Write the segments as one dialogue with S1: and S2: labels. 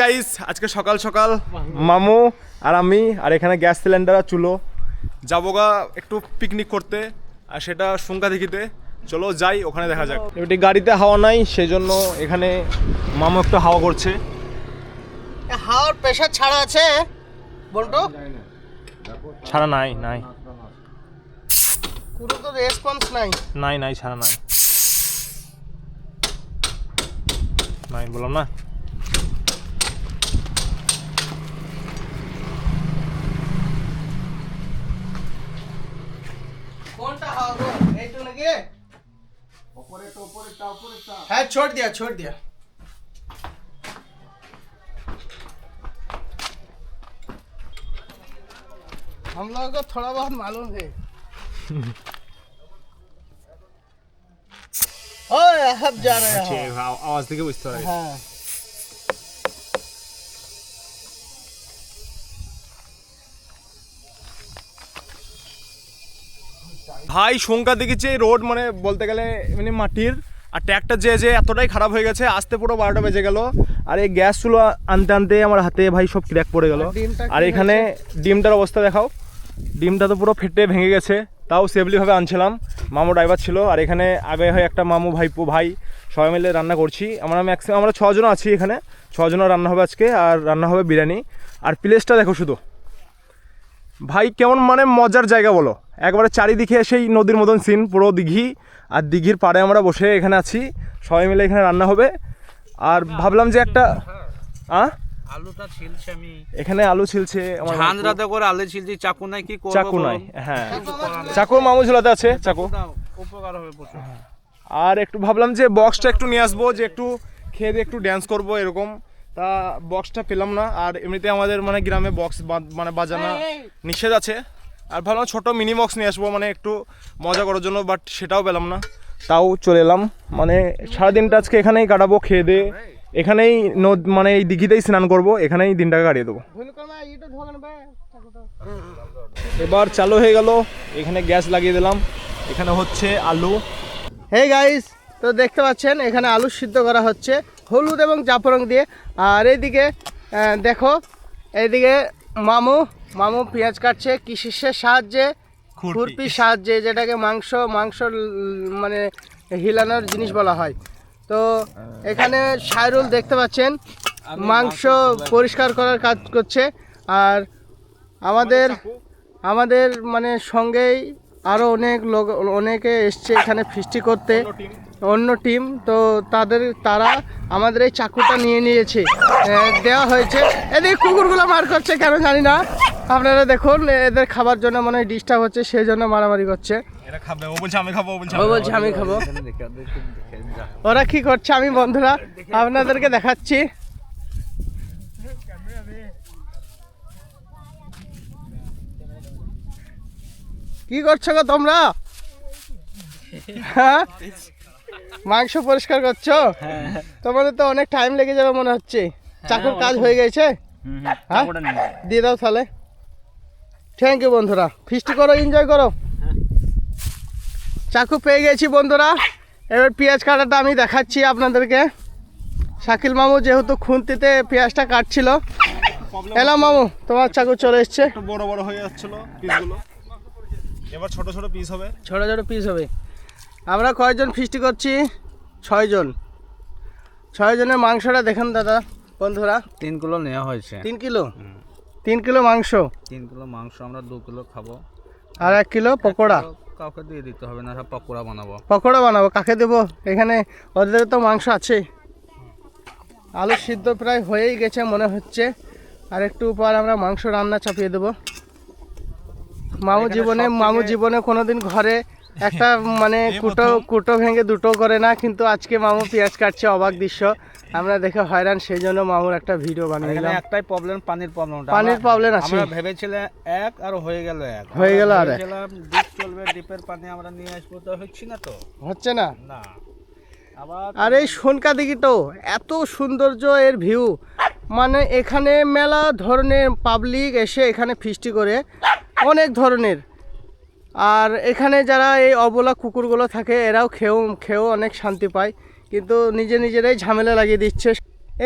S1: Guys আজকে সকাল সকাল মামু আর আমি আর এখানে গ্যাস সিলিন্ডার আর চুলো। যাব গা একটু পিকনিক করতে আর সেটা সুঙ্কা দেখিতে চলো যাই ওখানে দেখা যাক। এটি গাড়িতে হাওয়া নাই সেই জন্য এখানে মামু একটু হাওয়া করছে।
S2: হাওয়ার প্রেশার ছাড়া আছে
S1: ছাড়া নাই নাই।
S2: পুরো তো রেসপন্স নাই।
S1: নাই নাই ছাড়া নাই। নাই বললাম না
S2: কোনটা হাওয়া গো এইটু নাকি হ্যাঁ छोड़ दिया छोड़ दिया हम लोगों को थोड़ा बहुत मालूम है ओए अब जा रहे हैं
S1: আওয়াজ থেকে বুঝতে পারি
S2: हाँ
S1: ভাই শঙ্কা দেখেছি রোড মানে বলতে গেলে মানে মাটির আর ট্র্যাকটা যে যে এতটাই খারাপ হয়ে গেছে আসতে পুরো বারোটা বেজে গেল। আর এই গ্যাস চুলো আনতে আনতে আমার হাতে ভাই সব ক্র্যাক পড়ে গেল।
S2: আর
S1: এখানে ডিমটার অবস্থা দেখাও। ডিমটা তো পুরো ফেটে ভেঙে গেছে তাও সেফলিভাবে আনছিলাম। মামু ড্রাইভার ছিল আর এখানে আগে হয় একটা মামু ভাইপো ভাই সবাই মিলে রান্না করছি। আমরা ম্যাক্সিমাম আমরা ছজন আছি এখানে। ছজনের রান্না হবে আজকে আর রান্না হবে বিরিয়ানি। আর প্লেসটা দেখো শুধু। ভাই কেমন মানে মজার জায়গা বলো। একবারে চারিদিকে সেই নদীর মতন সিন পুরো দিঘি আর দিঘির পাড়ে আমরা বসে এখানে আছি। সবাই মিলে এখানে রান্না হবে। আর ভাবলাম যে একটা আ?
S3: আলুটা ছিলছে আমি।
S1: এখানে আলু ছিলছে আমার
S3: ঝাঁঝরাতে করে আলু ছিলছি চাকু নাই কি করব
S1: চাকু নাই হ্যাঁ। চাকু মামু ঝোলাতে আছে চাকু।
S3: উপকার হবে প্রচুর।
S1: আর একটু ভাবলাম যে বক্সটা একটু নিয়ে আসব যে একটু খেয়ে দিয়ে একটু ড্যান্স করব এরকম। তা বক্সটা পেলাম না আর এমনিতে আমাদের মানে গ্রামে বক্স মানে বাজানো নিষেধ আছে। আর ভাবলাম ছোটো মিনি বক্স নিয়ে আসব মানে একটু মজা করার জন্য বাট সেটাও পেলাম না। তাও চলে এলাম। মানে সারাদিনটা আজকে এখানেই কাটাবো খেয়ে দিয়ে এখানেই নদ মানে এই দিঘিতেই স্নান করব এখানেই দিনটাকে কাটিয়ে দেবো।
S2: ভুল
S1: এবার চালু হয়ে গেল এখানে গ্যাস লাগিয়ে দিলাম। এখানে হচ্ছে আলু।
S2: হে গাইস তো দেখতে পাচ্ছেন এখানে আলু সিদ্ধ করা হচ্ছে। হলুদ এবং জাফরং দিয়ে। আর এইদিকে দেখো এইদিকে মামু মামু পেঁয়াজ কাটছে কিসের সাহায্যে? খুরপির সাহায্যে যেটাকে মাংস মাংস মানে হিলানোর জিনিস বলা হয়। তো এখানে সাইরুল দেখতে পাচ্ছেন মাংস পরিষ্কার করার কাজ করছে। আর আমাদের আমাদের মানে সঙ্গেই আরও অনেক লোক অনেকে এসছে এখানে ফিস্টি করতে। অন্য টিম তো তাদের তারা আমাদের এই চাকুটা নিয়ে নিয়েছে। দেওয়া হয়েছে। এদিকে কুকুরগুলো মার করছে কেন জানি না। আপনারা দেখুন এদের খাবার জন্য মনে হয় ডিস্টার্ব হচ্ছে সেই জন্য মারামারি করছে।
S1: ও বলছে আমি খাব ও বলছে
S2: আমি খাব। ওরা কি করছে আমি বন্ধুরা আপনাদেরকে দেখাচ্ছি। কি করছ গো তোমরা? হ্যাঁ? মাংস পরিষ্কার করছ? তোমাদের তো অনেক টাইম লেগে যাবে মনে হচ্ছে। চাকুর কাজ হয়ে গেছে? হ্যাঁ? দিয়ে দাও তাহলে। থ্যাংক ইউ বন্ধুরা। ফিস্টি করো এনজয় করো। চাকু পেয়ে গেছি বন্ধুরা। এবার পেঁয়াজ কাটাটা আমি দেখাচ্ছি আপনাদেরকে। শাকিল মামু যেহেতু খুন্তিতে পেঁয়াজটা কাটছিল। এলাম মামু তোমার চাকু চলে এসছে।
S1: বড় বড় হয়ে যাচ্ছিল পিসগুলো এবার ছোট ছোট পিস হবে।
S2: ছোটো ছোটো পিস হবে। আমরা কয়জন ফিস্টি করছি? ছয়জন। ছয়জনের মাংসটা দেখেন দাদা বন্ধুরা।
S3: তিন কিলো নেওয়া হয়েছে।
S2: তিন কিলো? তিন কিলো মাংস?
S3: তিন কিলো মাংস আমরা দু কিলো খাব।
S2: আর এক কিলো পকোড়া?
S3: কাউকে দিয়ে দিতে হবে না পকোড়া বানাবো।
S2: পকোড়া বানাবো কাকে দেবো? এখানে ওদের তো মাংস আছে। আলু সিদ্ধ প্রায় হয়েই গেছে মনে হচ্ছে। আর একটু পর আমরা মাংস রান্না চাপিয়ে দেবো। মামু জীবনে মামু জীবনে কোনোদিন ঘরে একটা মানে কুটো কুটো ভেঙে দুটো করে না কিন্তু আজকে মামু পেঁয়াজ কাটছে অবাক দৃশ্য। আমরা দেখে হয়রান সেই জন্য মামুর একটা ভিডিও বানিয়ে
S3: একটাই প্রবলেম পানির প্রবলেমটা
S2: পানির problem আছে।
S3: আমরা ভেবেছিলাম এক আর হয়ে গেল এক।
S2: হয়ে গেল আর
S3: ডিপ চলবে ডিপের পানি আমরা নিয়ে আসব তো হচ্ছে না তো?
S2: হচ্ছে না?
S3: না। আবার
S2: আর এই সোনকা দিঘিটাও এত সৌন্দর্য এর ভিউ মানে এখানে মেলা ধরনের পাবলিক এসে এখানে ফিস্টি করে অনেক ধরনের। আর এখানে যারা এই অবলা কুকুরগুলো থাকে এরাও খেয়েও খেয়েও অনেক শান্তি পায়। কিন্তু নিজে নিজেরাই ঝামেলা লাগিয়ে দিচ্ছে।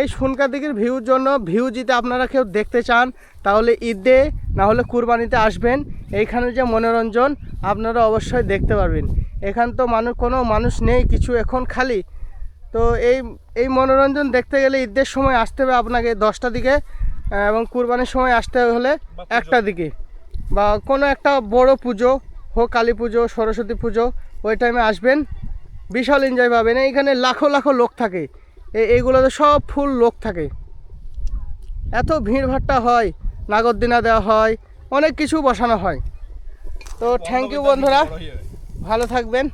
S2: এই সুনকা দিকের ভিউর জন্য ভিউ যদি আপনারা কেউ দেখতে চান তাহলে ঈদে না হলে কুরবানিতে আসবেন। এইখানে যে মনোরঞ্জন আপনারা অবশ্যই দেখতে পারবেন। এখান তো মানুষ কোনো মানুষ নেই কিছু এখন খালি। তো এই এই মনোরঞ্জন দেখতে গেলে ঈদের সময় আসতে হবে আপনাকে দশটা দিকে এবং কুরবানির সময় আসতে হলে একটা দিকে। বা কোনো একটা বড় পুজো হোক কালী পুজো, সরস্বতী পুজো, ওই টাইমে আসবেন, বিশাল এনজয় পাবেন। এইখানে লাখো লাখো লোক থাকে। এই এইগুলোতে সব ফুল লোক থাকে। এত ভিড়ভাট্টা হয়, নাগরদিনা দেওয়া হয়, অনেক কিছু বসানো হয়। তো থ্যাংক ইউ বন্ধুরা। ভালো থাকবেন।